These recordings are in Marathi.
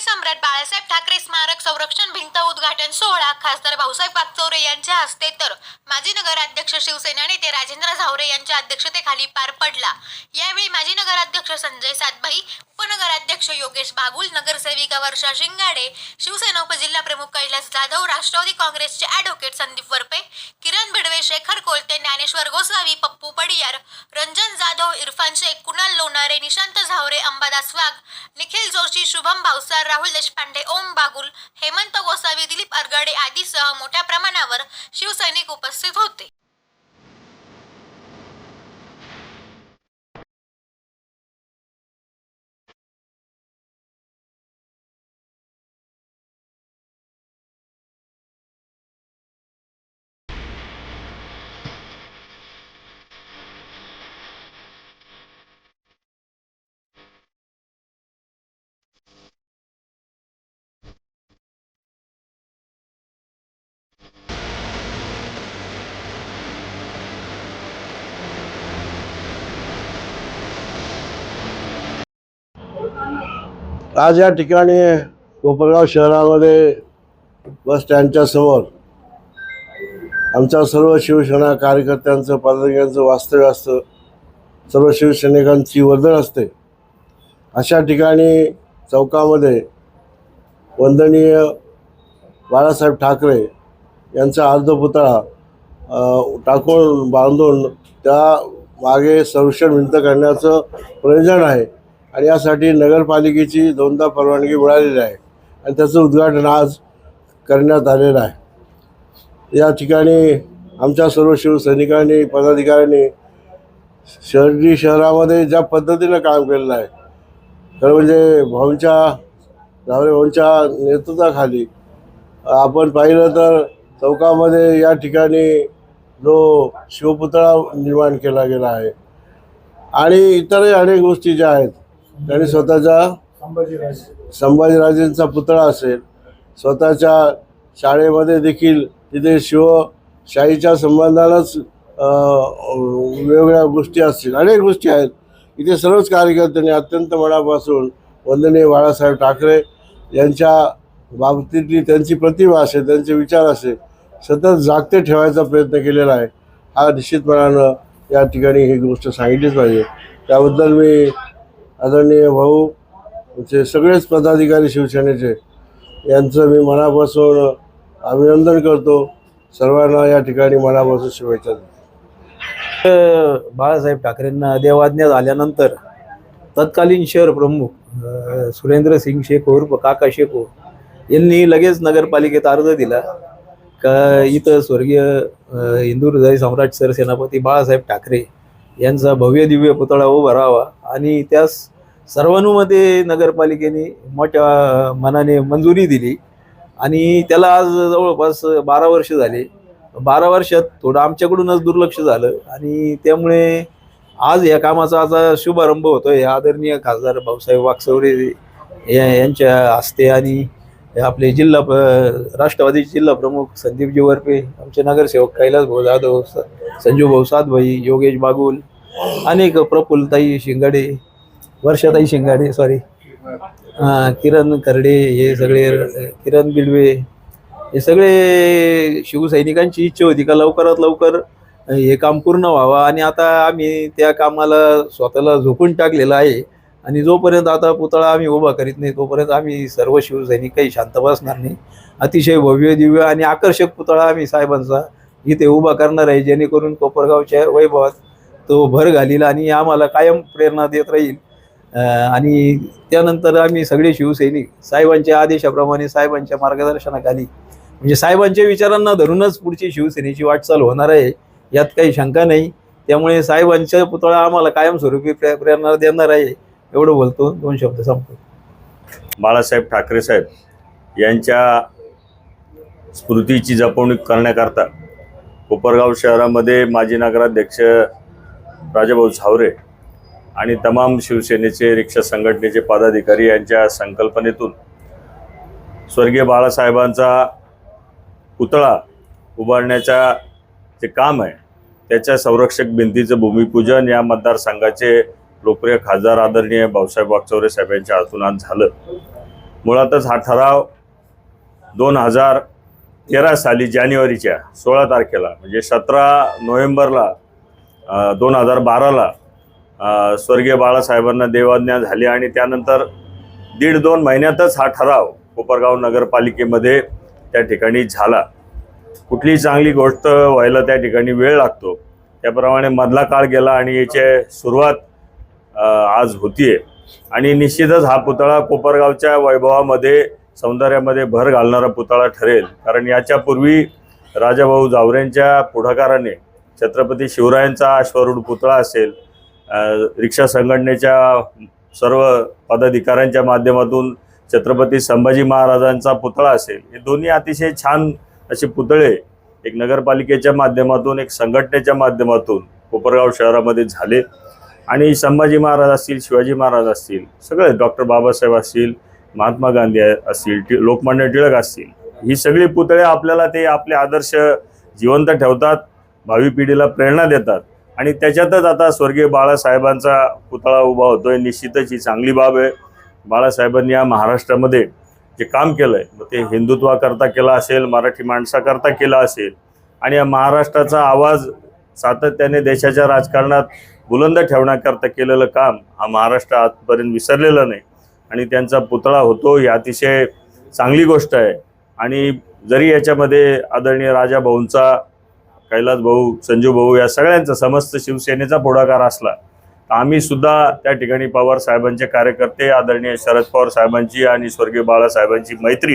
शहरात बाळासाहेब ठाकरे स्मारक संरक्षण भिंत उद्घाटन सोहळा खासदार भाऊसाहेब वागचौरे यांच्या हस्ते तर माजी नगराध्यक्ष शिवसेना नेते राजेंद्र झावरे यांच्या अध्यक्षतेखाली पार पडला. यावेळी माजी नगराध्यक्ष संजय सातभाई उपनगराध्यक्ष योगेश बागुल नगरसेविका वर्षा शिंगाडे शिवसेना उपजिल्हा प्रमुख कैलास जाधव राष्ट्रवादी काँग्रेसचे ॲडव्होकेट संदीप वरपे किरण भिडवे शेखर कोलते ज्ञानेश्वर गोसावी पप्पू पडियार रंजन जाधव इरफान शेख कुणाल लोणारे निशांत झावरे अंबादास वाघ निखिल जोशी शुभम भावसार राहुल देशपांडे ओम बागुल हेमंत गोसावी दिलीप अरगडे आदीसह मोठ्या प्रमाणावर शिवसैनिक उपस्थित होते. आज या ठिकाणी कोपरगाव शहरामध्ये बस स्टँडच्या समोर आमच्या सर्व शिवसेना कार्यकर्त्यांचं पदाधिकाऱ्यांचं वास्तव्य असतं सर्व शिवसैनिकांची वर्दळ असते. अशा ठिकाणी चौकामध्ये वंदनीय बाळासाहेब ठाकरे यांचा अर्धपुतळा टाकून बांधून त्या मागे संरक्षण भिंत करण्याचं प्रयोजन आहे. आणि यासाठी नगरपालिकेची दोनदा परवानगी मिळालेली आहे. आणि त्याचं उद्घाटन आज करण्यात आलेलं आहे. या ठिकाणी आमच्या सर्व शिवसैनिकांनी पदाधिकाऱ्यांनी शहरी शहरामध्ये ज्या पद्धतीनं काम केलेलं आहे खरं म्हणजे भाऊंच्या धावरे भाऊंच्या नेतृत्वाखाली आपण पाहिलं तर चौकामध्ये या ठिकाणी जो शिवपुतळा निर्माण केला गेला आहे. आणि इतरही अनेक गोष्टी ज्या आहेत त्यांनी स्वतःच्या संभाजीराजेंचा पुतळा असेल. स्वतःच्या शाळेमध्ये देखील तिथे शिवशाहीच्या संबंधानंच वेगवेगळ्या गोष्टी असतील. अनेक गोष्टी आहेत. इथे सर्वच कार्यकर्त्यांनी अत्यंत मनापासून वंदनीय बाळासाहेब ठाकरे यांच्या बाबतीतली त्यांची प्रतिभा असेल त्यांचे विचार असेल सतत जागते ठेवायचा प्रयत्न केलेला आहे. हा निश्चितपणानं या ठिकाणी ही गोष्ट सांगितलीच पाहिजे. त्याबद्दल मी आदरणीय भाऊ चे सगळेच पदाधिकारी शिवसेनेचे यांचं मी मनापासून अभिनंदन करतो. सर्वांना या ठिकाणी मनापासून शुभेच्छा देतो. बाळासाहेब ठाकरेंना देवाज्ञा आल्यानंतर तत्कालीन शहर प्रमुख सुरेंद्र सिंग शेख उर्फ काका शेखो यांनी लगेच नगरपालिकेत अर्ज दिला. का इथं स्वर्गीय अ, हिंदू हृदय सम्राट सरसेनापती बाळासाहेब ठाकरे यांचा भव्य दिव्य पुतळा उभा राहावा. आणि त्यास सर्वानुमते नगरपालिकेने मोठ्या मनाने मंजुरी दिली. आणि त्याला आज जवळपास बारा वर्ष झाले. बारा वर्षात थोडं आमच्याकडूनच दुर्लक्ष झालं. आणि त्यामुळे आज या कामाचा आता शुभारंभ होतो हे आदरणीय खासदार भाऊसाहेब वागचौरे या- यांच्या हस्ते आणि आपले जिल्हा प- राष्ट्रवादी जिल्हा प्रमुख संदीपजी वरपे आमचे नगरसेवक कैलास भाऊ जाधव स- संजू भाऊ सातभाई योगेश बागुल अनेक प्रफुल्लताई शिंगाडे वर्षाताई शिंगाडे सॉरी किरण करडे हे सगळे किरण बिडवे हे सगळे शिवसैनिकांची इच्छा होती का लवकरात लवकर हे काम पूर्ण व्हावं. आणि आता आम्ही त्या कामाला स्वतःला झोकून टाकलेलं आहे. आणि जोपर्यंत आता पुतळा आम्ही उभा करीत नाही तोपर्यंत आम्ही सर्व शिवसैनिक काही शांत बसणार नाही. अतिशय भव्य दिव्य आणि आकर्षक पुतळा आम्ही साहेबांचा इथे उभा करणार आहे जेणेकरून कोपरगावच्या वैभवात तो भर घालील आणि आम्हाला कायम प्रेरणा देत राहील. आणि त्यानंतर आम्ही सगळे शिवसैनिक साहेबांच्या आदेशाप्रमाणे साहेबांच्या मार्गदर्शनाखाली म्हणजे साहेबांच्या विचारांना धरूनच पुढची शिवसेनेची वाटचाल होणार आहे यात काही शंका नाही. त्यामुळे साहेबांचा पुतळा आम्हाला कायमस्वरूपी प्रे प्रेरणा देणार आहे एवढं बोलतो. दोन शब्द संपतो. बाळासाहेब ठाकरे साहेब यांच्या स्मृतीची जपवणूक करण्याकरता कोपरगाव शहरामध्ये माजी नगराध्यक्ष राजाभाऊ झावरे आणि तमाम शिवसेनेचे रिक्षा संघटनेचे पदाधिकारी यांच्या संकल्पनेतून स्वर्गीय बाळासाहेबांचा पुतळा उभारण्याच्या जे काम आहे त्याच्या संरक्षक भिंतीचं भूमिपूजन या मतदारसंघाचे लोकप्रिय खासदार आदरणीय भाऊसाहेब वागचौरे साहेब यांच्या हातून आज झालं. मुळातच हा ठराव दोन हजार तेरा साली जानेवारीच्या सोळा तारखेला म्हणजे सतरा नोव्हेंबरला दोन हजार बाराला स्वर्गीय बाळासाहेबांना देवाज्ञा झाली आणि त्यानंतर दीड दोन महिन्यातच हा ठराव कोपरगाव नगरपालिकेमध्ये त्या ठिकाणी झाला. कुठलीही चांगली गोष्ट व्हायला त्या ठिकाणी वेळ लागतो. त्याप्रमाणे मधला काळ गेला आणि याचे सुरुवात आज होतीये. आणि निश्चितच हा पुतळा कोपरगावच्या वैभवामध्ये सौंदर्यामध्ये भर घालणारा पुतळा ठरेल. कारण याच्यापूर्वी राजाभाऊ जावरेंच्या पुढाकाराने छत्रपती शिवरायांचा अश्वारूढ पुतळा असेल रिक्षा संघटनेच्या सर्व पदाधिकाऱ्यांच्या माध्यमातून छत्रपती संभाजी महाराजांचा पुतळा असेल हे दोन्ही अतिशय छान असे पुतळे एक नगरपालिकेच्या माध्यमातून एक संघटनेच्या माध्यमातून कोपरगाव शहरामध्ये झाले. आणि संभाजी महाराज असतील शिवाजी महाराज असतील सगळे डॉक्टर बाबासाहेब असतील महात्मा गांधी असतील टि लोकमान्य टिळक असतील ही सगळी पुतळे आपल्याला ते आपले आदर्श जिवंत ठेवतात. भावी पिढीला प्रेरणा देतात. आणि त्याच्यातच आता स्वर्गीय बाळासाहेबांचा पुतळा उभा होतोय. निश्चितच ही चांगली बाब आहे. बाळासाहेबांनी या महाराष्ट्रामध्ये जे काम केलं आहे मग ते हिंदुत्वाकरता केलं असेल मराठी माणसाकरता केलं असेल आणि या महाराष्ट्राचा आवाज सातत्याने देशाच्या राजकारणात बुलंद ठेवण्याकरता केलेलं काम हा महाराष्ट्र आजपर्यंत विसरलेलं नाही. आणि त्यांचा पुतळा होतो ही अतिशय चांगली गोष्ट आहे. आणि जरी याच्यामध्ये आदरणीय राजा भाऊंचा कैलास भाऊ संजू भाऊ या सगळ्यांचा समस्त शिवसेनेचा पुढाकार असला तर आम्ही सुद्धा त्या ठिकाणी पवार साहेबांचे कार्यकर्ते आदरणीय शरद पवार साहेबांची आणि स्वर्गीय बाळासाहेबांची मैत्री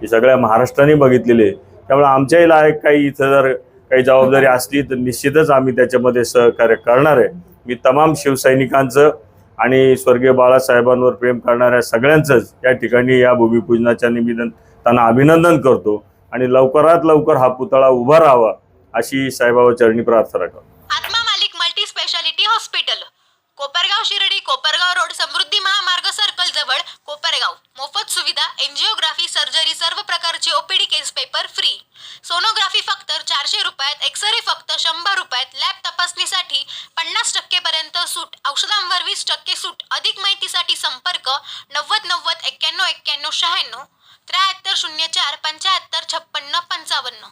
ही सगळ्या महाराष्ट्राने बघितलेली आहे. त्यामुळे आमच्याही लायक काही इथं जर काही जबाबदारी असली तर निश्चितच आम्ही त्याच्यामध्ये सहकार्य करणार आहे. मी तमाम शिवसैनिकांचं आणि स्वर्गीय बाळासाहेबांवर प्रेम करणाऱ्या सगळ्यांचंच या ठिकाणी या भूमिपूजनाच्या निमित्तानं त्यांना अभिनंदन करतो. आणि लवकरात लवकर हा पुतळा उभा राहावा. अशी साईबाबा चरणी प्रार्थना करतो. Atma Malik multi speciality hospital. Kopargaon Shirdi Kopargaon road Samruddhi Mahamarg circle जवळ कोपरगाव. मोफत सुविधा एनजिओग्राफी सर्जरी सर्व प्रकारची OPD case paper free sonography फक्त चारशे रुपयात एक्सरे फक्त शंभर रुपयात लॅब तपासणीसाठी पन्नास टक्के पर्यंत सूट औषधांवर वीस टक्के सूट. अधिक माहितीसाठी संपर्क नव्वद नव्वद एक्क्याण्णव एक्क्याण्णव शहाण्णव त्र्याहत्तर शून्य चार पंच्याहत्तर छप्पन्न पंचावन्न.